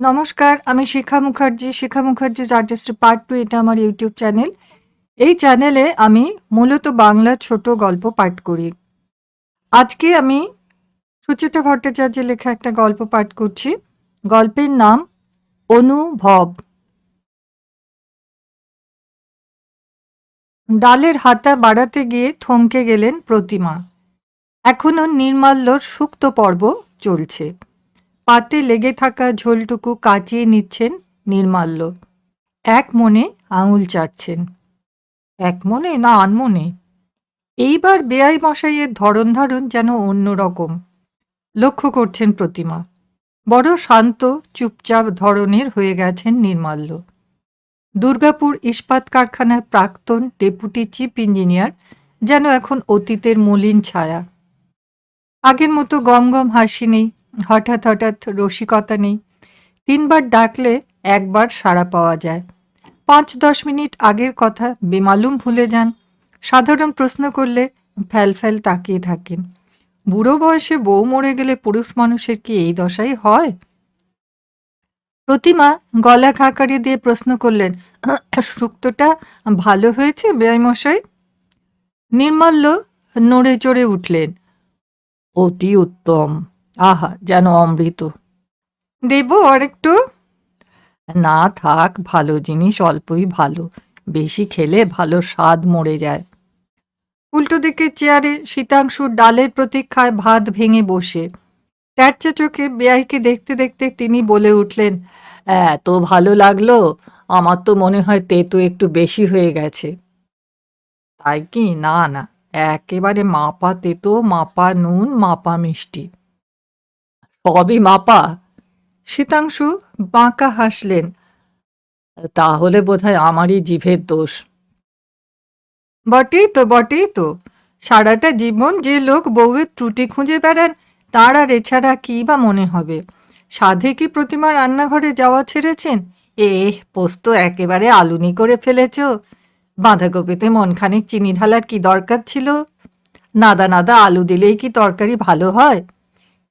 নমস্কার, আমি Shikha Mukherjee Shikha Mukherjee artist part two, এটা আমার ইউটিউব চ্যানেল। এই চ্যানেলে আমি মূলত বাংলা ছোট গল্প পাঠ করি। আজকে আমি সুচিত্রা ভট্টাচার্যের লেখা একটা গল্প পাঠ করছি। গল্পের নাম অনুভব। ডালের হাতা বাড়াতে গিয়ে থমকে গেলেন প্রতিমা। এখনও নির্মাল্যর সুক্ত পর্ব চলছে। পাতে লেগে থাকা ঝোলটুকু কাচিয়ে নিচ্ছেন নির্মাল্য। এক মনে আঙুল চাটছেন। এক মনে? না আনমনে এইবার বেআই মশাইয়ের ধরন ধারণ যেন অন্যরকম লক্ষ্য করছেন প্রতিমা। বড় শান্ত, চুপচাপ ধরনের হয়ে গেছেন নির্মাল্য। দুর্গাপুর ইস্পাত কারখানার প্রাক্তন ডেপুটি চিফ ইঞ্জিনিয়ার যেন এখন অতীতের মলিন ছায়া। আগের মতো গম গম হাসি নেই হঠাৎ হঠাৎ রসিকতা নেই। তিনবার ডাকলে একবার সাড়া পাওয়া যায়। পাঁচ, দশ মিনিট আগের কথা বেমালুম ভুলে যান। সাধারণ প্রশ্ন করলে ফ্যাল ফ্যাল তাকিয়ে থাকেন। বুড়ো বয়সে বউ মরে গেলে পুরুষ মানুষের কি এই দশাই হয়? প্রতিমা গলা খাকারি দিয়ে প্রশ্ন করলেন শুক্তটা ভালো হয়েছে বেআইমশাই নির্মাল্য নড়ে চড়ে উঠলেন, অতি উত্তম। আহা যেন অমৃত। দেব আরেকটু। না থাক ভালো জিনিস অল্পই ভালো। বেশি খেলে ভালো স্বাদ মরে যায়। উল্টো দিকে চেয়ারে শীতাংশু ডালের প্রতীক্ষায় ভাত ভেঙে বসে। ট্যাটচে চোখে বেআইকে দেখতে দেখতে তিনি বলে উঠলেন এত ভালো লাগল আমার তো মনে হয় তেতো একটু বেশি হয়ে গেছে। তাই কি? না না একেবারে মাপা তেতো মাপা নুন মাপা মিষ্টি। সবই মাপা। শীতাংশু বাঁকা হাসলেন। তাহলে বোধহয় আমারই জিভের দোষ। বটেই তো বটেই তো। সারাটা জীবন যে লোক বউয়ের ত্রুটি খুঁজে বেড়ান তার আর এছাড়া কী বা মনে হবে? সাধে কি প্রতিমা রান্নাঘরে যাওয়া ছেড়েছেন? এ পোস্ত একেবারে আলুনি করে ফেলেছ। বাঁধাকপিতে মনখানিক চিনি ঢালার কি দরকার ছিল? নাদা নাদা আলু দিলেই কি তরকারি ভালো হয়?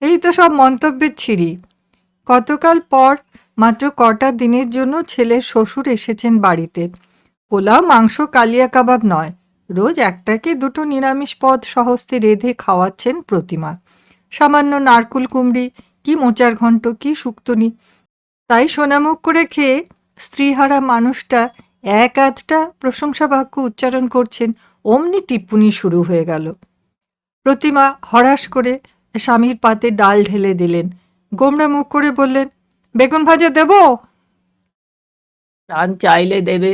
এই তো সব মন্তব্যের ছিঁড়ি। গতকাল পর মাত্র কটা দিনের জন্য ছেলের শ্বশুর এসেছেন বাড়িতে। পোলাও, মাংস, কালিয়া কাবাব নয়, রোজ একটা কি দুটো নিরামিষ পদ সহস্তে রেঁধে খাওয়াচ্ছেন প্রতিমা। সামান্য নারকুল কুমড়ি, কি মোচার ঘণ্ট, কি শুক্তনি। তাই সোনামুখ করে খেয়ে স্ত্রীহারা মানুষটা এক আধটা প্রশংসা বাক্য উচ্চারণ করছেন, অমনি টিপ্পনি শুরু হয়ে গেল। প্রতিমা হরাস করে স্বামীর পাতে ডাল ঢেলে দিলেন। গোমরা মুখ করে বললেন বেগুন ভাজা দেব? প্রাণ চাইলে দেবে।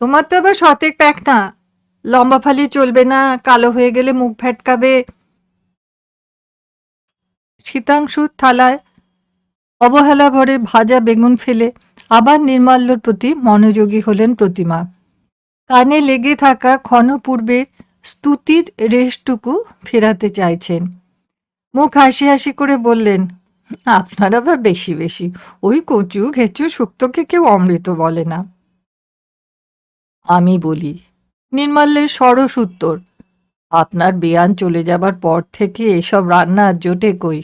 তোমার তো আবার সতেক প্যাক না। লম্বা ফালি চলবে না কালো হয়ে গেলে মুখ ভ্যাটকাবে শীতাংশুর থালায় অবহেলা ভরে ভাজা বেগুন ফেলে আবার নির্মাল্যর প্রতি মনোযোগী হলেন প্রতিমা। কানে লেগে থাকা ক্ষণপূর্বের স্তুতির রেশটুকু ফেরাতে চাইছেন মুখ হাসি হাসি করে বললেন, আপনার আবার বেশি বেশি। ওই কচু ঘেঁচু শুক্তকে কেউ অমৃত বলে না। আমি বলি নির্মাল্যের সরস উত্তর, আপনার বেয়ান চলে যাবার পর থেকে এসব রান্না জোটে কই?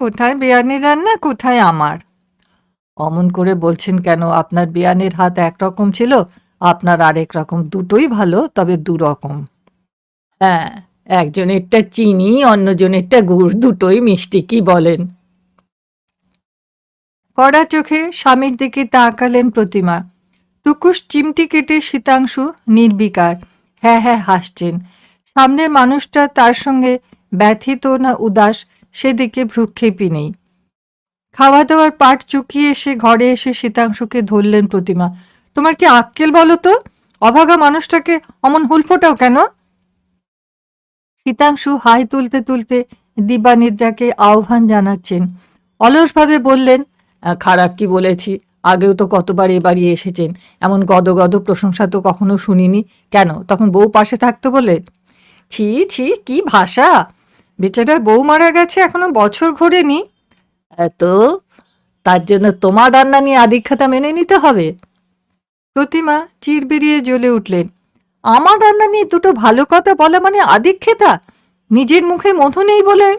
কোথায় বেয়ানের রান্না, কোথায় আমার? অমন করে বলছেন কেন, আপনার বেয়ানের হাত একরকম ছিল আপনার আরেক রকম, দুটোই ভালো, তবে দুরকম হ্যাঁ একজনেরটা চিনি, অন্যজনেরটা গুড়, দুটোই মিষ্টি, কি বলেন? কড়া চোখে স্বামীর দিকে তাকালেন প্রতিমা। টুকুস চিমটি কেটে শীতাংশু নির্বিকার। হ্যাঁ হ্যাঁ হাসছেন। সামনের মানুষটা তার সঙ্গে ব্যথিত না উদাস, সেদিকে ভ্রুক্ষেপই নেই। খাওয়া দাওয়ার পাট চুকিয়ে এসে ঘরে এসে শীতাংশুকে ধরলেন প্রতিমা। তোমার কি আক্কেল বলো তো? অভাগা মানুষটাকে অমন হুলফোটাও কেন? শীতাংশু হাই তুলতে তুলতে দিবানিদ্রাকে আহ্বান জানাচ্ছেন। অলসভাবে বললেন খারাপ কি বলেছি? আগেও তো কতবার এ বাড়ি এসেছেন। এমন গদ গদ প্রশংসা তো কখনো শুনিনি। কেন? তখন বউ পাশে থাকতো বলে? ছি ছি, কি ভাষা? বেচারার বউ মারা গেছে, এখনও বছর ঘোরেনি? তো তার জন্য তোমার রান্না নিয়ে আদিক্ষাতা মেনে নিতে হবে? প্রতিমা চির বেরিয়ে জ্বলে উঠলেন আমার রান্না নিয়ে দুটো ভালো কথা বলা মানে আদিক্ষেতা? নিজের মুখে মধু নেই বলে?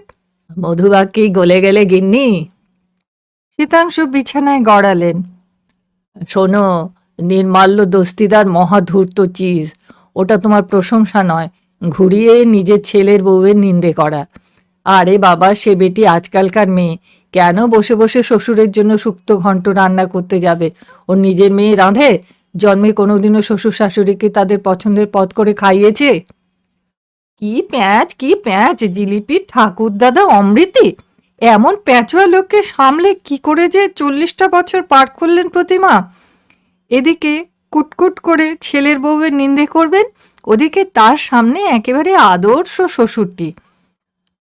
মধুবাক্যেই গলে গেলে গিন্নি? শীতাংশ বিছানায় গড়ালেন। শোনো নির্মাল্য দস্তিদার মহাধূর্ত চিজ ওটা তোমার প্রশংসা নয়। ঘুরিয়ে নিজের ছেলের বউয়ের নিন্দে করা। আরে বাবা সে বেটি আজকালকার মেয়ে। কেন বসে বসে শ্বশুরের জন্য সুক্ত ঘন্ট রান্না করতে যাবে? ওর নিজের মেয়ে রাঁধে? জন্মে কোনোদিনও শ্বশুর শাশুড়িকে তাদের পছন্দের পথ করে খাইয়েছে? কি প্যাঁচ কি প্যাঁচ, জিলিপি, ঠাকুর দাদা, অমৃতি? এমন প্যাঁচুয়া লোককে সামলে কি করে যে চল্লিশটা বছর পার করলেন প্রতিমা? এদিকে কুটকুট করে ছেলের বউয়ের নিন্দে করবেন, ওদিকে তার সামনে একেবারে আদর্শ শ্বশুরটি।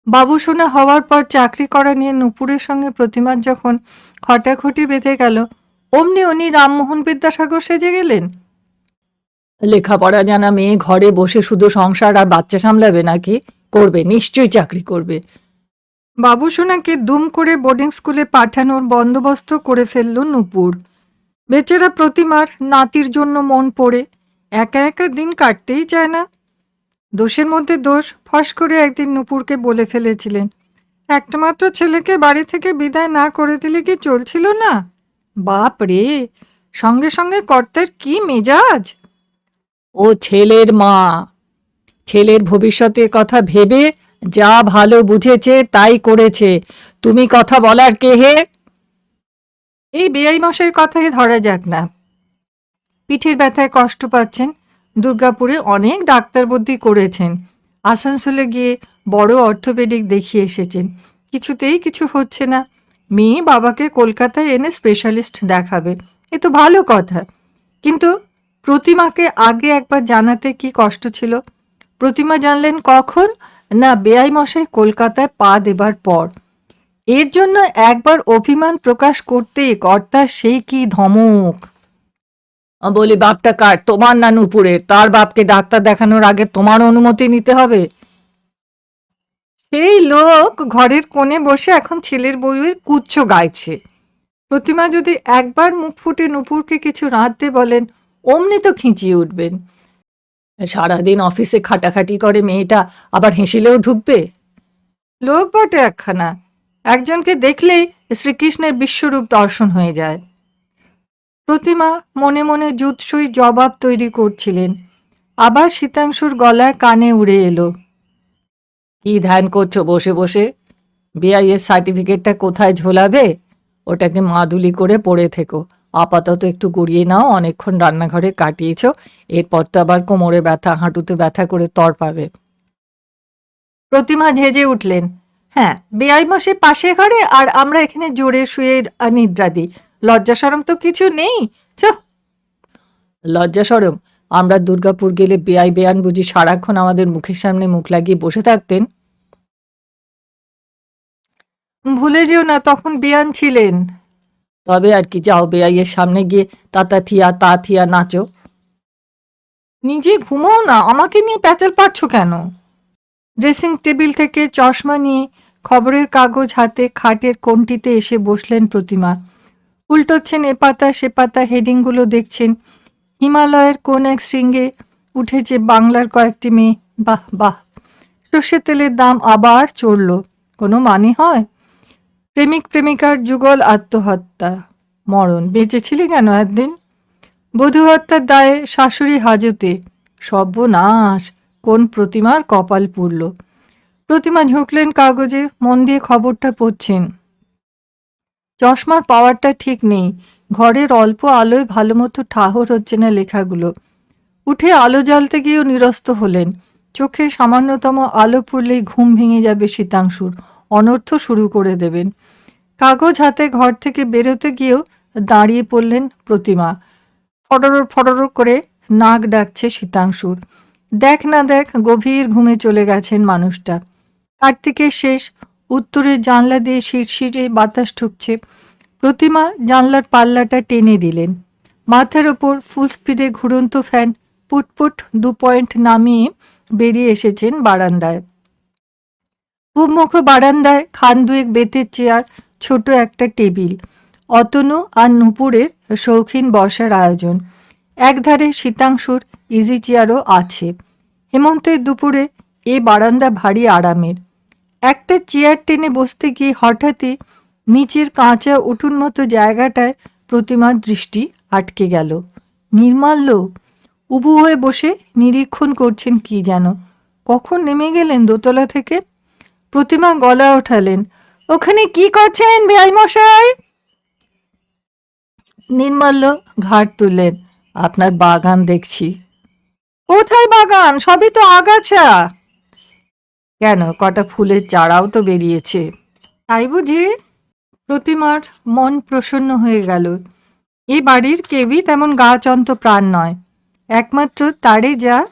বাবু সোনা হওয়ার পর চাকরি করা নিয়ে নুপুরের সঙ্গে প্রতিমার যখন খটাখটি বেঁধে গেল অমনি উনি রামমোহন বিদ্যাসাগর সেজে গেলেন? লেখাপড়া জানা মেয়ে ঘরে বসে শুধু সংসার আর বাচ্চা সামলাবে নাকি? করবে নিশ্চয়ই চাকরি করবে। বাবু সোনাকে দুম করে বোর্ডিং স্কুলে পাঠানোর বন্দোবস্ত করে ফেলল নূপুর। বেচারা প্রতিমার নাতির জন্য মন পড়ে একা একা দিন কাটতেই চায় না। দোষের মধ্যে দোষ ফস করে একদিন নূপুরকে বলে ফেলেছিলেন একটা মাত্র ছেলেকে বাড়ি থেকে বিদায় না করে দিলে কি চলছিল না? বাপ রে সঙ্গে সঙ্গে কর্তার কি মেজাজ? ও ছেলের মা ছেলের ভবিষ্যতের কথা ভেবে যা ভালো বুঝেছে তাই করেছে। তুমি কথা বলার কে হে? এই বেআই মশাইয়ের কথাই ধরা যাক না। পিঠের ব্যথায় কষ্ট পাচ্ছেন দুর্গাপুরে অনেক ডাক্তার বুদ্ধি করেছেন। আসানসোলে গিয়ে বড় অর্থোপেডিক দেখিয়ে এসেছেন। কিছুতেই কিছু হচ্ছে না। মেয়ে বাবাকে কলকাতায় এনে স্পেশালিস্ট দেখাবে। এ তো ভালো কথা। কিন্তু প্রতিমাকে আগে একবার জানাতে কি কষ্ট ছিল? প্রতিমা জানলেন কখন? না বেআই মশাই কলকাতায় পা দেবার পর। এর জন্য একবার অভিমান প্রকাশ করতে কর্তার সেই কি ধমক? বলি, বাপটা কার? তোমার না নুপুরের তার বাপকে ডাক্তার দেখানোর আগে তোমার অনুমতি নিতে হবে? সেই লোক ঘরের কোণে বসে এখন ছেলের বউয়ের কুচ্ছ গাইছে। প্রতিমা যদি একবার মুখ ফুটে নুপুরকে কিছু রাঁধতে বলেন, অমনি তো খিঁচিয়ে উঠবেন। সারাদিন অফিসে খাটাখাটি করে মেয়েটা আবার হেসিলেও ঢুকবে? লোক বটে একখানা। একজনকে দেখলেই শ্রীকৃষ্ণের বিশ্বরূপ দর্শন হয়ে যায়। প্রতিমা মনে মনে জুৎসই জবাব তৈরি করছিলেন। আবার শীতাংশুর গলায় কানে উড়ে এলো। কি ধ্যান করছ বসে বসে? বিআইএস সার্টিফিকেটটা কোথায় ঝোলাবে? ওটাকে মাদুলি করে পড়ে থেকো। আপাতত একটু গড়িয়ে নাও, অনেকক্ষণ রান্নাঘরে কাটিয়েছো। এরপর তো আবার কোমরে ব্যথা, হাঁটুতে ব্যথা করে তর পাবে। প্রতিমা ঝেঁজে উঠলেন। হ্যাঁ বেআই মাসে পাশে ঘরে আর আমরা এখানে জোরে শুয়ে নিদ্রা দিই। লজ্জা সরম তো কিছু নেই? চ লজ্জা সরম আমরা দুর্গাপুর গেলে বেআই বেয়ান বুঝি সারাক্ষণ আমাদের মুখের সামনে মুখ লাগিয়ে বসে থাকতেন? ভুলে যেও না, তখন বেয়ান ছিলেন। তবে আর কি, যাও বেআইয়ের সামনে গিয়ে তাতা থিয়া, তা থিয়া নাচো। নিজে ঘুমাও না, আমাকে নিয়ে প্যাচাল পাচ্ছ কেন? ড্রেসিং টেবিল থেকে চশমা নিয়ে খবরের কাগজ হাতে খাটের কোণটিতে এসে বসলেন প্রতিমা। উল্টোচ্ছেন, এ পাতা, সে পাতা, হেডিংগুলো দেখছেন। হিমালয়ের কোন এক শৃঙ্গে উঠেছে বাংলার কয়েকটি মেয়ে। বাহ বাহ। সর্ষের তেলের দাম আবার চড়ল। কোনো মানে হয়? প্রেমিক, প্রেমিকার যুগল আত্মহত্যা। মরণ। বেঁচেছিলি কেন একদিন? বধূ হত্যার দায়ে শাশুড়ি হাজতে। সর্বনাশ। কোন প্রতিমার কপাল পুড়ল। প্রতিমা ঝুঁকলেন কাগজে। মন দিয়ে খবরটা পড়ছেন। চশমার পাওয়ারটা ঠিক নেই। ঘরের অল্প আলোয় ভালো মতো ঠাহর হচ্ছে না লেখাগুলো। উঠে আলো জ্বালতে গিয়েও নিরস্ত হলেন। চোখে সামান্যতম আলো পড়লেই ঘুম ভেঙে যাবে শীতাংশুর। অনর্থ শুরু করে দেবেন। কাগজ হাতে ঘর থেকে বেরোতে গিয়েও দাঁড়িয়ে পড়লেন প্রতিমা। ফটরর ফটরর করে নাক ডাকছে শীতাংশুর। দেখ না দেখ, গভীর ঘুমে চলে গেছেন মানুষটা। কার্তিকের শেষ, উত্তরের জানলা দিয়ে শিরশিরে বাতাস ঢুকছে। প্রতিমা জানলার পাল্লাটা টেনে দিলেন। মাথার ওপর ফুল স্পিডে ঘুরন্ত ফ্যান পুটপুট দু পয়েন্ট নামিয়ে বেরিয়ে এসেছেন বারান্দায়। পূবমুখ বারান্দায় খান দুয়েক বেতের চেয়ার, ছোট একটা টেবিল, অতনু আর নুপুরের শৌখিন বসার আয়োজন। একধারে শীতাংশুর ইজি চেয়ারও আছে। হেমন্তের দুপুরে এ বারান্দা ভারী আরামের। একটা চেয়ার টেনে বসতে গিয়ে হঠাৎই নিচের কাঁচা উঠুন মতো জায়গাটায় প্রতিমার দৃষ্টি আটকে গেল। নির্মাল্য উবু হয়ে বসে নিরীক্ষণ করছেন কি যেন। কখন নেমে গেলেন দোতলা থেকে? প্রতিমা গলা ওঠালেন। ওখানে কি করছেন মশাই? নির্মাল্য ঘাট তুললেন। আপনার বাগান দেখছি। কোথায় বাগান? সবই তো আগাছা। কেন? কটা ফুলের চারাও তো বেরিয়েছে। তাই বুঝি? প্রতিমার মন প্রসন্ন হয়ে গেল। এ বাড়ির কেউই তেমন গাছন্ত প্রাণ নয়। একমাত্র তারে যা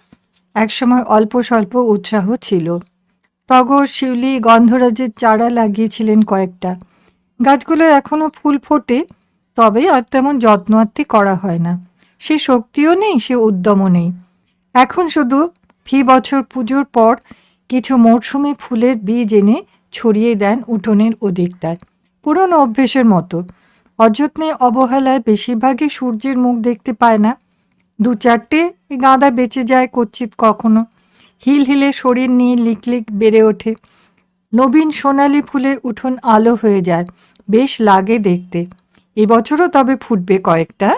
একসময় অল্প স্বল্প উৎসাহ ছিল। টগর, শিউলি, গন্ধরাজের চারা লাগিয়েছিলেন কয়েকটা। গাছগুলো এখনও ফুল ফোটে, তবে আর তেমন যত্ন আত্তি করা হয় না। সে শক্তিও নেই, সে উদ্যমও নেই। এখন শুধু ফি বছর পুজোর পর কিছু মরশুমি ফুলের বীজ এনে ছড়িয়ে দেন উঠোনের ওদিকটায় পুরনো অভ্যেসের মতো। অযত্নে অবহেলায় বেশিরভাগই সূর্যের মুখ দেখতে পায় না। দু চারটে গাঁদা বেঁচে যায় কচ্ছিত কখনো। হিল হিলে শরীর নিয়ে লিকলিক বেড়ে ওঠে। নবীন সোনালি ফুলে উঠোন আলো হয়ে যায়, বেশ লাগে দেখতে। এবছরও তবে ফুটবে কয়েকটা।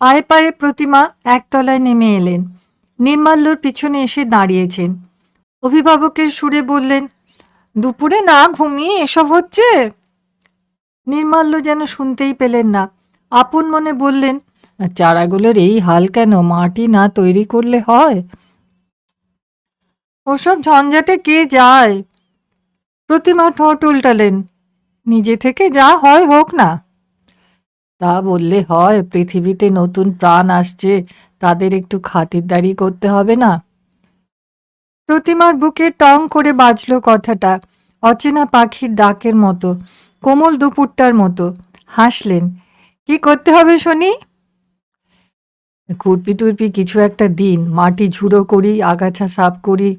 পায়ে পায়ে প্রতিমা একতলায় নেমে এলেন। নির্মাল্যর পিছনে এসে দাঁড়িয়েছেন। অভিভাবকের সুরে বললেন, দুপুরে না ঘুমিয়ে এসব হচ্ছে? নির্মাল্য যেন শুনতেই পেলেন না। আপন মনে বললেন, চারাগুলোর এই হাল কেন? মাটি না তৈরি করলে হয়? ওসব ঝঞ্ঝাটে কে যায়? প্রতিমা ঠোঁট উল্টালেন, নিজে থেকে যা হয় হোক না। তা বললে হয়, পৃথিবীতে নতুন প্রাণ আসছে, তাদের একটু খাতিরদারি করতে হবে না? প্রতিমার বুকে টং করে বাজলো কথাটা, অচেনা পাখির ডাকের মতো। কোমল দুপুরটার মতো। হাসলেন, কি করতে হবে শুনি? খুরপি টুরপি কিছু একটা দিন, মাটি ঝুড়ো করি, আগাছা সাফ করি।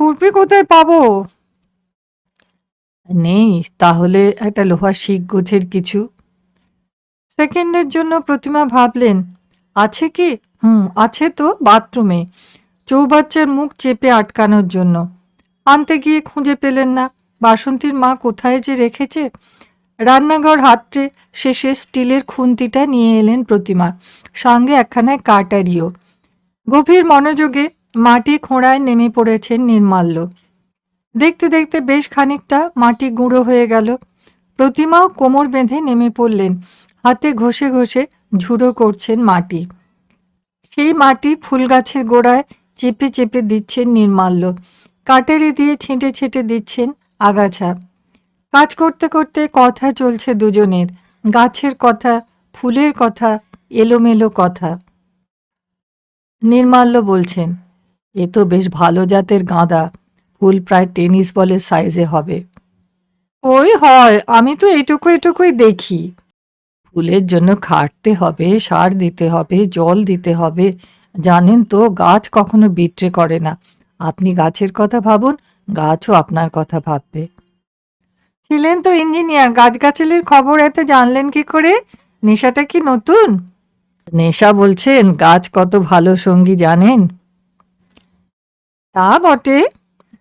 খুরপি কোথায় পাবো? নেই, তাহলে একটা লোহার শিক, গোছের কিছু। সেকেন্ডের জন্য প্রতিমা ভাবলেন, আছে কি? হুম, আছে তো, বাথরুমে। চৌবাচ্চার মুখ চেপে আটকানোর জন্য। আনতে গিয়ে খুঁজে পেলেন না। বাসন্তীর মা কোথায় যে রেখেছে? রান্নাঘর হাতড়ে শেষে স্টিলের খুন্তিটা নিয়ে এলেন প্রতিমা। সঙ্গে একখানায় কাটারিও। গভীর মনোযোগে মাটি খোঁড়ায় নেমে পড়েছেন নির্মাল্য। দেখতে দেখতে বেশ খানিকটা মাটি গুঁড়ো হয়ে গেল। প্রতিমাও কোমর বেঁধে নেমে পড়লেন। হাতে ঘষে ঘষে ঝুড়ো করছেন মাটি। সেই মাটি ফুল গাছের গোড়ায় চেপে চেপে দিচ্ছেন নির্মাল্য। কাটারি দিয়ে ছেঁটে ছেঁটে দিচ্ছেন আগাছা। কাজ করতে করতে কথা চলছে দুজনের। গাছের কথা, ফুলের কথা, এলোমেলো কথা। নির্মাল্য বলছেন, এ তো বেশ ভালো জাতের গাঁদা। ফুল প্রায় টেনিস বলের সাইজে হবে। ওই হয়, আমি তো এটুকু এটুকুই দেখি। ফুলের জন্য খাটতে হবে, সার দিতে হবে, জল দিতে হবে। জানেন তো, গাছ কখনো বিট্রে করে না। আপনি গাছের কথা ভাবুন গাছও আপনার কথা ভাববে। ছিলেন তো ইঞ্জিনিয়ার, গাছগাছালির খবর এত জানলেন কি করে? নেশাটা কি নতুন? নেশা বলছেন, গাছ কত ভালো সঙ্গী জানেন? তা বটে,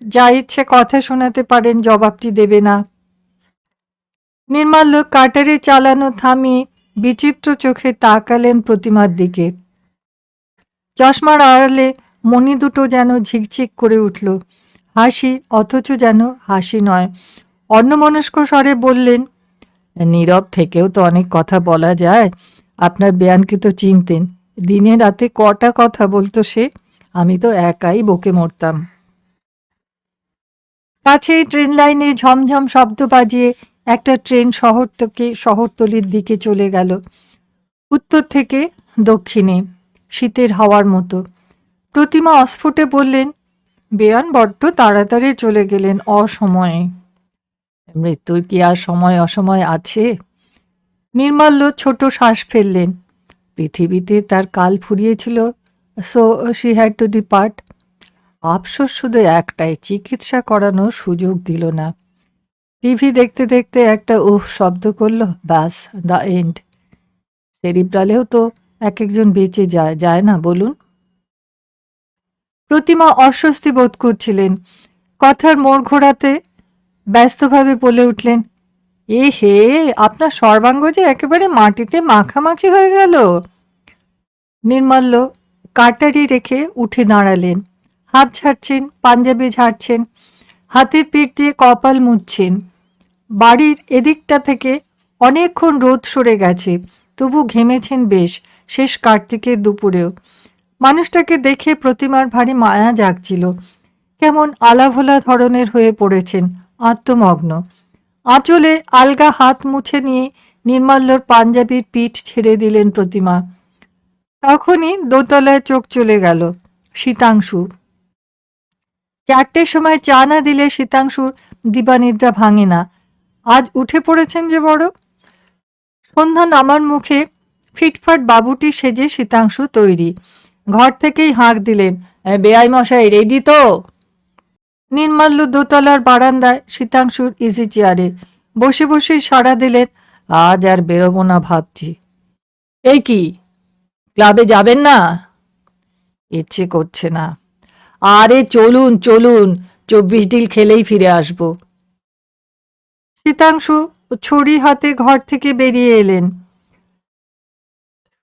যা ইচ্ছে কথা শোনাতে পারেন, জবাবটি দেবে না। নির্মাল্য কাটারে চালানো থামিয়ে বিচিত্র চোখে তাকালেন প্রতিমার দিকে। চশমার আড়ালে মণি দুটো যেন ঝিকঝিক করে উঠল। হাসি, অথচ যেন হাসি নয়। অন্যমনস্ক স্বরে বললেন, নীরব থেকেও তো অনেক কথা বলা যায়। আপনার বেয়ানকে তো চিনতেন। দিনে রাতে কটা কথা বলতো সে? আমি তো একাই বকে মরতাম। কাছেই ট্রেন লাইনে ঝমঝম শব্দ বাজিয়ে একটা ট্রেন শহর থেকে শহরতলির দিকে চলে গেল। উত্তর থেকে দক্ষিণে, শীতের হাওয়ার মতো। প্রতিমা অস্ফুটে বললেন বেয়ান বড্ড তাড়াতাড়ি চলে গেলেন অসময়ে। মৃত্যুর কি আর সময় অসময় আছে? নির্মাল্য ছোট শ্বাস ফেললেন। পৃথিবীতে তার কাল ফুরিয়েছিল so she had to depart আফসোস শুধু একটাই, চিকিৎসা করানোর সুযোগ দিল না। টিভি দেখতে দেখতে একটা উহ শব্দ করল, ব্যাস দ্য এন্ড সেরিব্রালেও তো এক একজন বেঁচে যায় যায় না, বলুন। প্রতিমা অস্বস্তি বোধ করছিলেন। কথার মোড় ঘোরাতে ব্যস্তভাবে বলে উঠলেন, এ হে, আপনার সর্বাঙ্গ যে একেবারে মাটিতে মাখামাখি হয়ে গেল। নির্মাল্য কাটারি রেখে উঠে দাঁড়ালেন। হাত ছাড়ছেন, পাঞ্জাবি ঝাড়ছেন, হাতের পিঠ দিয়ে কপাল মুছছেন। বাড়ির এদিকটা থেকে অনেকক্ষণ রোদ সরে গেছে, তবু ঘেমেছেন বেশ, শেষ কার্তিকের দুপুরেও। মানুষটাকে দেখে প্রতিমার ভারী মায়া জাগছিল। কেমন আলাভোলা ধরনের হয়ে পড়েছেন আত্মমগ্ন। আঁচলে আলগা হাত মুছে নিয়ে নির্মাল্যর পাঞ্জাবির পিঠ ছেড়ে দিলেন প্রতিমা। তখনই দোতলায় চোখ চলে গেল শীতাংশু চারটের সময় চা না দিলে শীতাংশুর দিবানিদ্রা ভাঙে না। আজ উঠে পড়েছেন যে বড়? সন্ধ্যা নামার মুখে ফিটফাট বাবুটি সেজে শীতাংশু তৈরি। ঘর থেকেই হাঁক দিলেন বেআই মশাই রেডি তো? নির্মাল্য দোতলার বারান্দায় শীতাংশুর ইজি চেয়ারে বসে বসে সাড়া দিলেন, আজ আর বেরোবো না ভাবছি। এই কি? ক্লাবে যাবেন না? ইচ্ছে করছে না। আরে চলুন চলুন, চব্বিশ ডিল খেলেই ফিরে আসব। শীতাংশু ছড়ি হাতে ঘর থেকে বেরিয়ে এলেন।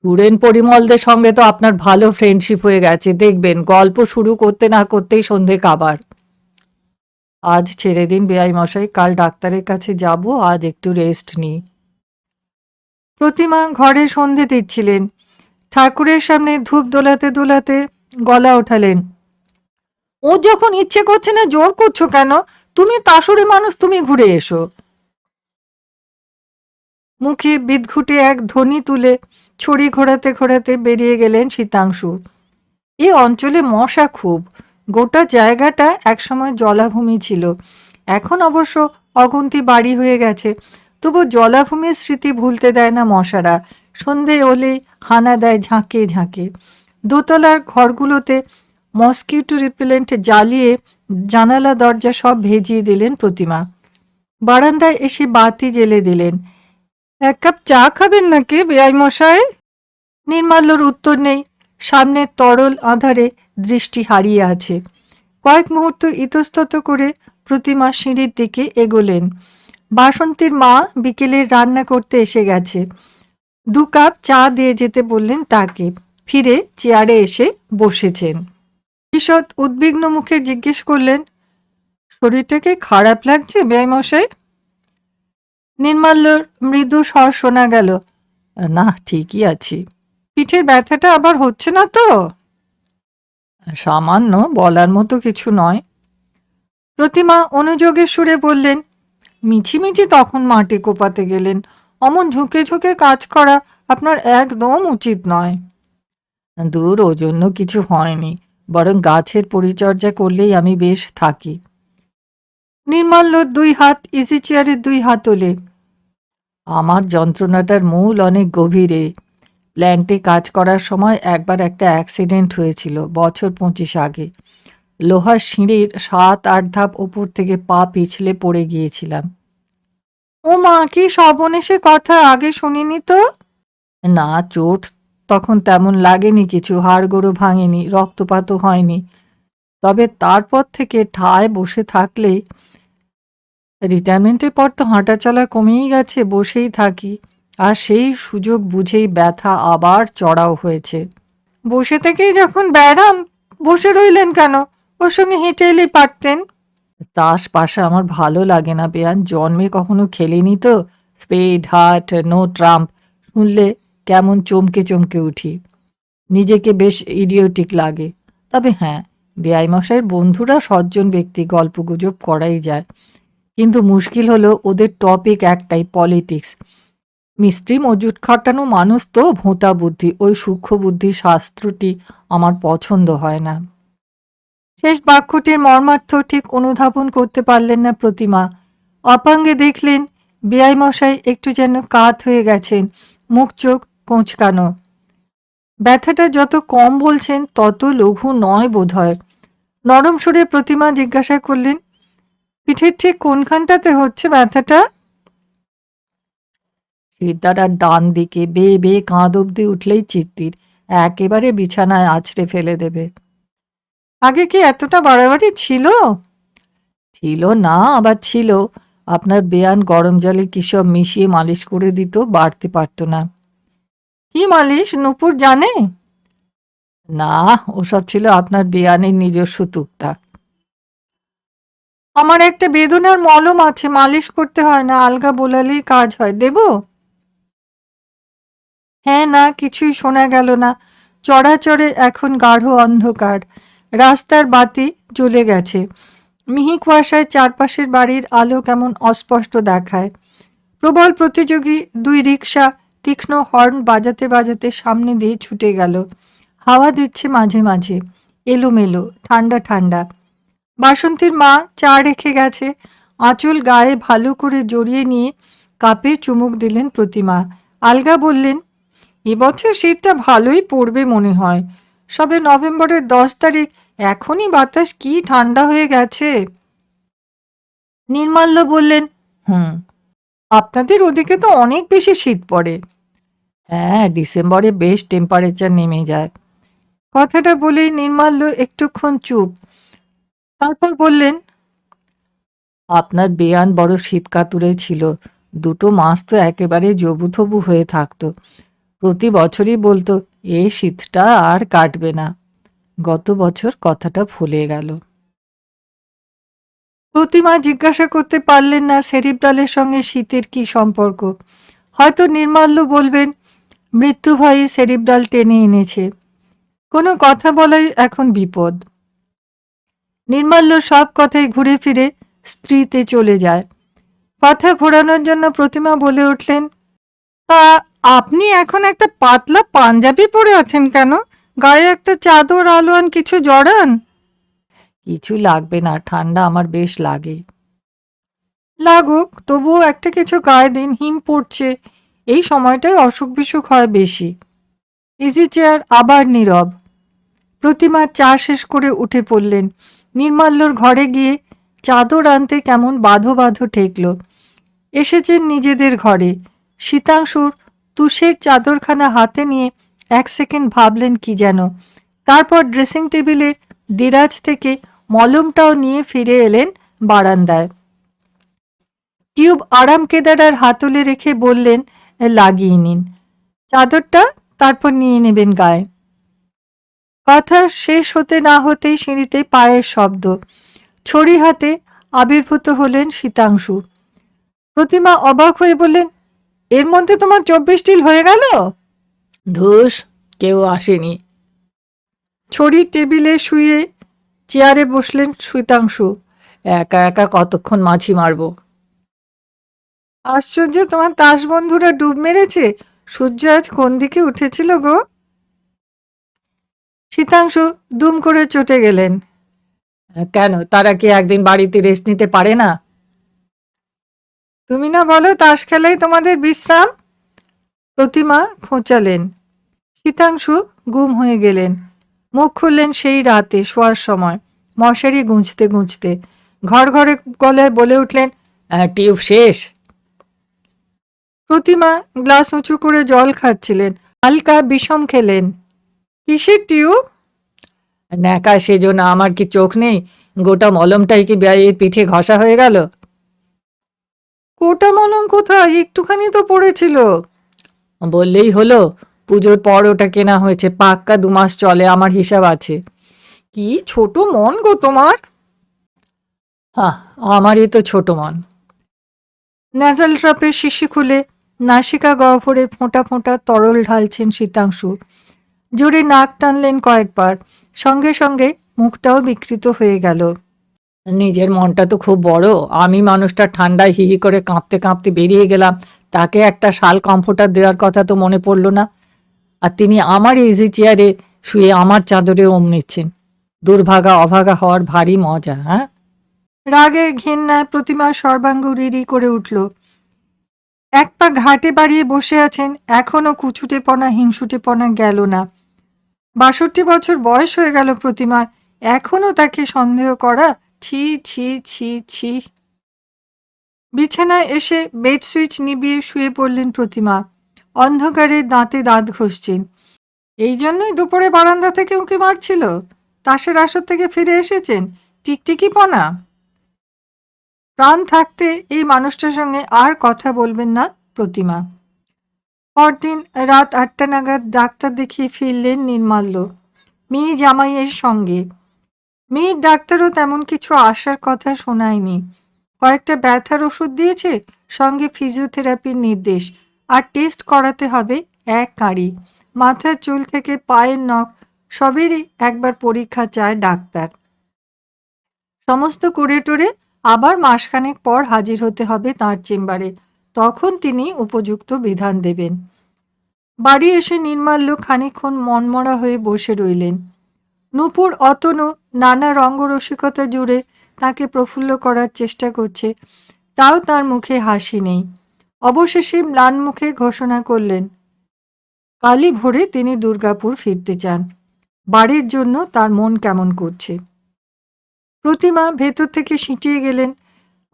সুরেন পরিমলদের সঙ্গে তো আপনার ভালো ফ্রেন্ডশিপ হয়ে গেছে। দেখবেন, গল্প শুরু করতে না করতেই সন্ধে কাবার। আজ ছেড়ে দিন বেআই মশাই, কাল ডাক্তারের কাছে যাব, আজ একটু রেস্ট নিই। প্রতিমা ঘরে সন্ধে দিচ্ছিলেন। ঠাকুরের সামনে ধূপ দোলাতে দোলাতে গলা ওঠালেন। ও যখন ইচ্ছে করছে না, জোর করছ কেন? তুমি তাসুরে মানুষ, তুমি ঘুরে এসো। মুখে বিদঘুটে এক ধ্বনি তুলে ছড়ি ঘোরাতে ঘোরাতে বেরিয়ে গেলেন শীতাংশু। এ অঞ্চলে মশা খুব। গোটা জায়গাটা একসময় জলাভূমি ছিল। এখন অবশ্য অগুন্তি বাড়ি হয়ে গেছে। তবু জলাভূমির স্মৃতি ভুলতে দেয় না মশারা। সন্ধে হলেই হানা দেয় ঝাঁকে ঝাঁকে। দোতলার ঘরগুলোতে মসকিউটো রিপেলেন্ট জ্বালিয়ে জানালা দরজা সব ভেজিয়ে দিলেন প্রতিমা। বারান্দায় এসে বাতি জেলে দিলেন। এক কাপ চা খাবেন নাকি বেআই মশাই? নির্মাল্যর উত্তর নেই। সামনের তরল আধারে দৃষ্টি হারিয়ে আছে। কয়েক মুহূর্ত ইতস্তত করে প্রতিমা সিঁড়ির দিকে এগোলেন। বাসন্তীর মা বিকেলে রান্না করতে এসে গেছে। দু কাপ চা দিয়ে যেতে বললেন তাকে। ফিরে চেয়ারে এসে বসেছেন। ঈষৎ উদ্বিগ্ন মুখে জিজ্ঞেস করলেন শরীরটাকে খারাপ লাগছে ব্যয়মশাই নির্মাল্যর মৃদু স্বর শোনা গেল। না ঠিকই আছি। পিঠের ব্যথাটা আবার হচ্ছে না তো? সামান্য বলার মতো কিছু নয়। প্রতিমা অনুযোগের সুরে বললেন মিছিমিছি তখন মাটি কোপাতে গেলেন। অমন ঝুঁকে ঝুঁকে কাজ করা আপনার একদম উচিত নয়। দূর ও জন্য কিছু হয়নি। বরং গাছের পরিচর্যা করলেই আমি বেশ থাকি। নির্মাল্যর দুই হাত ইজি চেয়ারের দুই হাতলে আমার যন্ত্রণাটার মূল অনেক গভীরে। প্ল্যান্টে কাজ করার সময় একবার একটা অ্যাক্সিডেন্ট হয়েছিল বছর পঁচিশ আগে। লোহার সিঁড়ির সাত আট ধাপ ওপর থেকে পা পিছলে পড়ে গিয়েছিলাম। ও মা কি সর্বনেশে কথা আগে শুনিনি তো? না চোট তখন তেমন লাগেনি কিছু হাড়গোড়ো ভাঙেনি রক্তপাতও হয়নি। তবে তারপর থেকে ঠায় বসে থাকলেই রিটায়ারমেন্টের পর তো হাঁটা চলা কমেই গেছে, বসেই থাকি। আর সেই সুযোগ বুঝেই ব্যথা আবার চড়াও হয়েছে। বসে থেকেই যখন ব্যারাম বসে রইলেন কেন? ওর সঙ্গে হেঁটে এলেই পারতেন। তাস পাশা আমার ভালো লাগে না, বেয়ান। জন্মে কখনো খেলিনি তো। স্পেড হাট নো ট্রাম্প। শুনলে কেমন চমকে চমকে উঠি। নিজেকে বেশ ইডিওটিক লাগে। তবে হ্যাঁ বেআই মশাইয়ের বন্ধুরা সজ্জন ব্যক্তি, গল্পগুজব করাই যায়। কিন্তু মুশকিল হলো ওদের টপিক একটাই পলিটিক্স মিস্ত্রি মজুট খাটানো মানুষ তো ভোঁতা বুদ্ধি, ওই সূক্ষ্ম বুদ্ধি শাস্ত্রটি আমার পছন্দ হয় না। শেষ বাক্যটির মর্মার্থ ঠিক অনুধাবন করতে পারলেন না প্রতিমা। অপাঙ্গে দেখলেন, বেআই মশাই একটু যেন কাত হয়ে গেছেন, মুখ চোখ কোঁচকানো। ব্যথাটা যত কম বলছেন, তত লঘু নয় বোধহয়। নরম সুরে প্রতিমা জিজ্ঞাসা করলেন পিঠের ঠিক কোনখানটাতে হচ্ছে ব্যথাটা? সিদ্ধারার ডান দিকে বেয়ে বেয়ে কাঁধ অব্দি উঠলেই চিত্তির একেবারে বিছানায় আছড়ে ফেলে দেবে। আগে কি এতটা বাড়াবাড়ি ছিল? ছিল না আবার ছিল। আপনার বেয়ান গরম জলে কি সব মিশিয়ে মালিশ করে দিত বাড়তে পারতো না। কি মালিশ নুপুর জানে? না ওসব ছিল আপনার বেয়ানের নিজস্ব টুকটাক আমার একটা বেদনার মলম আছে, মালিশ করতে হয় না, আলগা বোলালেই কাজ হয়, দেব? হ্যাঁ না, কিছুই শোনা গেল না। চড়াচড়ে এখন গাঢ় অন্ধকার। রাস্তার বাতি জ্বলে গেছে। মিহি কুয়াশায় চারপাশের বাড়ির আলো কেমন অস্পষ্ট দেখায়। প্রবল প্রতিযোগী দুই রিক্সা তীক্ষ্ণ হর্ন বাজাতে বাজাতে সামনে দিয়ে ছুটে গেল। হাওয়া দিচ্ছে মাঝে মাঝে। এলোমেলো, ঠান্ডা ঠান্ডা। বাসন্তীর মা চা রেখে গেছে। আঁচল গায়ে ভালো করে জড়িয়ে নিয়ে কাপে চুমুক দিলেন প্রতিমা। আলগা বললেন এবছর শীতটা ভালোই পড়বে মনে হয়। সবে নভেম্বরের দশ তারিখ, এখনই বাতাস কি ঠান্ডা হয়ে গেছে? নির্মাল্য বললেন, হুম, আপনাদের ওদিকে তো অনেক বেশি শীত পড়ে। হ্যাঁ ডিসেম্বরে বেশ টেম্পারেচার নেমে যায়। কথাটা বলেই নির্মাল্য একটুক্ষণ চুপ। তারপর বললেন আপনার বেয়ান বড় শীতকাতুরে ছিল। দুটো মাস তো একেবারে জবুথবু হয়ে থাকতো। প্রতি বছরই বলতো এ শীতটা আর কাটবে না। গত বছর কথাটা ভুলে গেল। প্রতিমা জিজ্ঞাসা করতে পারলেন না সেরিব্রালের সঙ্গে শীতের কি সম্পর্ক। হয়তো নির্মাল্য বলবেন মৃত্যু ভয়ে সেরিব্রাল টেনে এনেছে। কোনো কথা বলাই এখন বিপদ। নির্মাল্য সব কথাই ঘুরে ফিরে স্ত্রীতে চলে যায়। কথা ঘোরানোর জন্য প্রতিমা বলে উঠলেন তা আপনি এখন একটা পাতলা পাঞ্জাবি পরে আছেন কেন? গায়ে একটা চাদর আলোয়ান কিছু জড়ান? কিছু লাগবে না ঠান্ডা আমার বেশ লাগে। লাগুক তবুও একটা কিছু গায়ে দিন হিম পড়ছে। এই সময়টায় অসুখ বিসুখ হয় বেশি। ইজি চেয়ার আবার নীরব। প্রতিমা চা শেষ করে উঠে পড়লেন। নির্মাল্যর ঘরে গিয়ে চাদর আনতে কেমন বাঁধো বাঁধো ঠেকল। এসেছেন নিজেদের ঘরে। শীতাংশুর তুষের চাদরখানা হাতে নিয়ে এক সেকেন্ড ভাবলেন কি যেন। তারপর ড্রেসিং টেবিলের দিরাজ থেকে মলমটাও নিয়ে ফিরে এলেন বারান্দায়। টিউব আরাম কেদারার হাতলে রেখে বললেন, লাগিয়ে নিন। চাদরটা তারপর নিয়ে নেবেন গায়ে। কথা শেষ হতে না হতেই সিঁড়িতে পায়ের শব্দ। ছড়ি হাতে আবির্ভূত হলেন শীতাংশু। প্রতিমা অবাক হয়ে বললেন এর মধ্যে তোমার চব্বিশ টিল হয়ে গেল? ধুস কেউ আসেনি। ছড়ি টেবিলে শুয়ে চেয়ারে বসলেন শীতাংশু। একা একা কতক্ষণ মাছি মারবো? আশ্চর্য তোমার তাস বন্ধুরা ডুব মেরেছে। সূর্য আজ কোন দিকে উঠেছিল গো? শীতাংশু দুম করে চটে গেলেন। কেন? তারা কি একদিন বাড়িতে রেস্ট নিতে পারে না? তুমি না বলো তাস খেলাই তোমাদের বিশ্রাম? প্রতিমা খোঁচালেন। শীতাংশু গুম হয়ে গেলেন। মুখ খুললেন সেই রাতে শোয়ার সময়। মশারি গুঁজতে গুঁজতে ঘর ঘরে গলায় বলে উঠলেন টিউব শেষ? প্রতিমা গ্লাস উঁচু করে জল খাচ্ছিলেন। হালকা বিষম খেলেন। কিসের টিউব? ন্যাকা সেজন্য আমার কি চোখ নেই? গোটা মলমটাই কি ব্যয়ের পিঠে ঘষা হয়ে গেল? কোটা মলম কোথায়? একটুখানি তো পড়েছিল। বললেই হলো পুজোর পর ওটা কেনা হয়েছে পাক্কা দু মাস চলে আমার হিসাব আছে। কি ছোট মন গো তোমার? হ্যাঁ আমারই তো ছোট মন। ন্যাজাল ট্রাপের শিশি খুলে নাসিকা গহ্বরে ফোঁটা ফোঁটা তরল ঢালছেন শীতাংশু। জোরে নাক টানলেন কয়েকবার। সঙ্গে সঙ্গে মুখটাও বিকৃত হয়ে গেল। নিজের মনটা তো খুব বড়। আমি মানুষটা ঠান্ডায় হিহি করে কাঁপতে কাঁপতে বেরিয়ে গেলাম। তাকে একটা শাল কমফোর্টার দেওয়ার কথা তো মনে পড়ল না। আর তিনি আমার ইজি চেয়ারে শুয়ে আমার চাদরে ওম নিচ্ছেন। দুর্ভাগা অভাগা হওয়ার ভারী মজা হ্যাঁ? রাগে ঘেন্নায় প্রতিমা সর্বাঙ্গ রিরি করে উঠল। এক পা ঘাটে বাড়িয়ে বসে আছেন এখনও কুচুটেপনা হিংসুটেপনা গেল না। বাষট্টি বছর বয়স হয়ে গেল প্রতিমার। এখনও তাকে সন্দেহ করা ছি ছি ছি ছি। বিছানায় এসে বেড সুইচ নিবিয়ে শুয়ে পড়লেন প্রতিমা। অন্ধকারে দাঁতে দাঁত ঘষছেন। এই জন্যই দুপুরে বারান্দা থেকে উঁকি মারছিল। তাসের আসর থেকে ফিরে এসেছেন। টিকটিকি পনা। প্রাণ থাকতে এই মানুষটার সঙ্গে আর কথা বলবেন না প্রতিমা। পরদিন রাত আটটা নাগাদ ডাক্তার দেখিয়ে ফিরলেন নির্মাল্য মেয়ে জামাইয়ের সঙ্গে। মেয়ের ডাক্তারও তেমন কিছু আসার কথা শোনায়নি। কয়েকটা ব্যথার ওষুধ দিয়েছে, সঙ্গে ফিজিওথেরাপির নির্দেশ, আর টেস্ট করাতে হবে এক কাঁড়ি মাথার চুল থেকে পায়ের নখ, সবেরই একবার পরীক্ষা চায় ডাক্তার। সমস্ত করে টোরে আবার মাসখানেক পর হাজির হতে হবে তার চেম্বারে। তখন তিনি উপযুক্ত বিধান দেবেন। বাড়ি এসে নির্মাল্য খানিক্ষণ মনমরা হয়ে বসে রইলেন। নূপুর অতনু নানা রঙ্গরসিকতা জুড়ে তাকে প্রফুল্ল করার চেষ্টা করছে, তাও তার মুখে হাসি নেই। অবশেষে ম্লান মুখে ঘোষণা করলেন কালি ভোরে তিনি দুর্গাপুর ফিরতে চান। বাড়ির জন্য তার মন কেমন করছে? প্রতিমা ভেতর থেকে সিঁটিয়ে গেলেন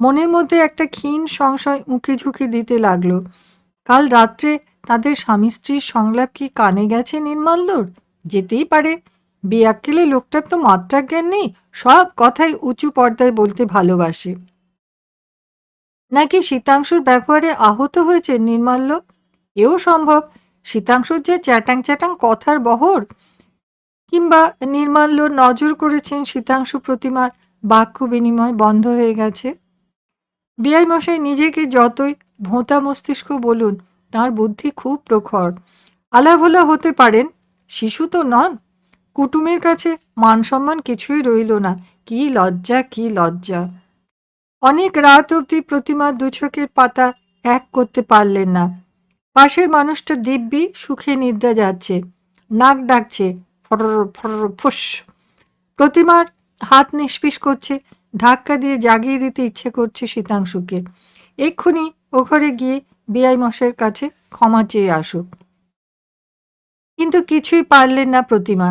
মনের মধ্যে একটা ক্ষীণ সংশয় উঁকি ঝুঁকি দিতে লাগল। কাল রাত্রে তাদের স্বামী স্ত্রীর সংলাপ কি কানে গেছে নির্মাল্যর যেতেই পারে। বেয়াক্কেলে লোকটার তো মাত্রা জ্ঞান নেই, সব কথাই উঁচু পর্দায় বলতে ভালোবাসে। নাকি শীতাংশুর ব্যবহারে আহত হয়েছে নির্মাল্য এও সম্ভব। শীতাংশুর যে চ্যাটাং চ্যাটাং কথার বহর। কিংবা নির্মাল্য নজর করেছেন শীতাংশু প্রতিমার বাক্য বিনিময় বন্ধ হয়ে গেছে। বিআই মশাই নিজেকে যতই ভোঁতা মস্তিষ্ক বলুন, তার বুদ্ধি খুব প্রখর। আলাভোলা হতে পারেন, শিশু তো নন। কুটুমের কাছে মান সম্মান কিছুই রইল না। কি লজ্জা কি লজ্জা। অনেক রাত অবধি প্রতিমার দুচোখের পাতা এক করতে পারলেন না। পাশের মানুষটা দিব্যি সুখে নিদ্রা যাচ্ছে। নাক ডাকছে ফটর ফটর ফুস। প্রতিমার হাত নিষ্পিস করছে ধাক্কা দিয়ে জাগিয়ে দিতে ইচ্ছে করছে শীতাংশুকে। এক্ষুনি ও ঘরে গিয়ে বিআই মশের কাছে ক্ষমা চেয়ে আসুক। কিন্তু কিছুই পারলেন না প্রতিমা।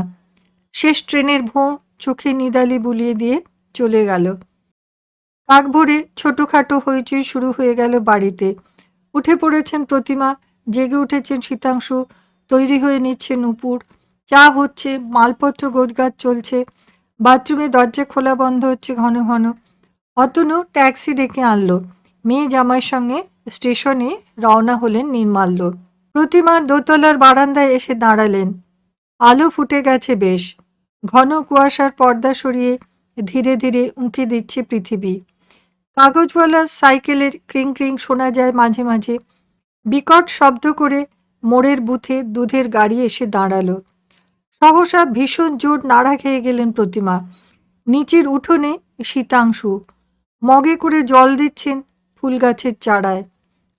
শেষ ট্রেনের ভোঁ চোখে নিদালি বুলিয়ে দিয়ে চলে গেল। কাক ভরে ছোটোখাটো হইচই শুরু হয়ে গেল বাড়িতে। উঠে পড়েছেন প্রতিমা, জেগে উঠেছেন শীতাংশু, তৈরি হয়ে নিচ্ছে নুপুর। চা হচ্ছে, মালপত্র গোজগাছ চলছে বাথরুমে দরজা খোলা বন্ধ হচ্ছে ঘন ঘন। অতনু ট্যাক্সি ডেকে আনলো। মেয়ে জামাইয়ের সঙ্গে স্টেশনে রওনা হলেন নির্মাল্য। প্রতিমা দোতলার বারান্দায় এসে দাঁড়ালেন। আলো ফুটে গেছে বেশ। ঘন কুয়াশার পর্দা সরিয়ে ধীরে ধীরে উঁকি দিচ্ছে পৃথিবী। কাগজওয়ালা সাইকেলের ক্রিং ক্রিং শোনা যায় মাঝে মাঝে। বিকট শব্দ করে মোড়ের বুথে দুধের গাড়ি এসে দাঁড়াল। সহসা ভীষণ জোর নাড়া খেয়ে গেলেন প্রতিমা। নিচের উঠোনে শীতাংশু মগে করে জল দিচ্ছেন ফুল গাছের চারায়।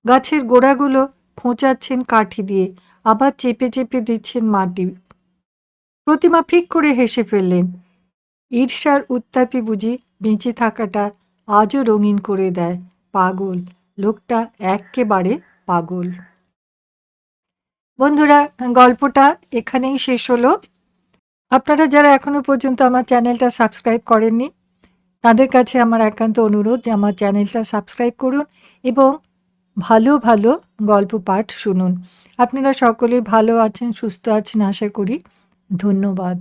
গাছের গোড়াগুলো খোঁচাচ্ছেন কাঠি দিয়ে, আবার চেপে চেপে দিচ্ছেন মাটি। প্রতিমা ফিক করে হেসে ফেললেন। ঈর্ষার উত্তাপে বুঝি বেঁচে থাকাটা আজও রঙিন করে দেয় পাগল। লোকটা একেবারে পাগল। বন্ধুরা, গল্পটা এখানেই শেষ হলো। আপনারা যারা এখনও পর্যন্ত আমার চ্যানেলটা সাবস্ক্রাইব করেননি, তাদের কাছে আমার একান্ত অনুরোধ যে আমার চ্যানেলটা সাবস্ক্রাইব করুন এবং ভালো ভালো গল্প পাঠ শুনুন। আপনারা সকলে ভালো আছেন, সুস্থ আছেন, আশা করি। ধন্যবাদ।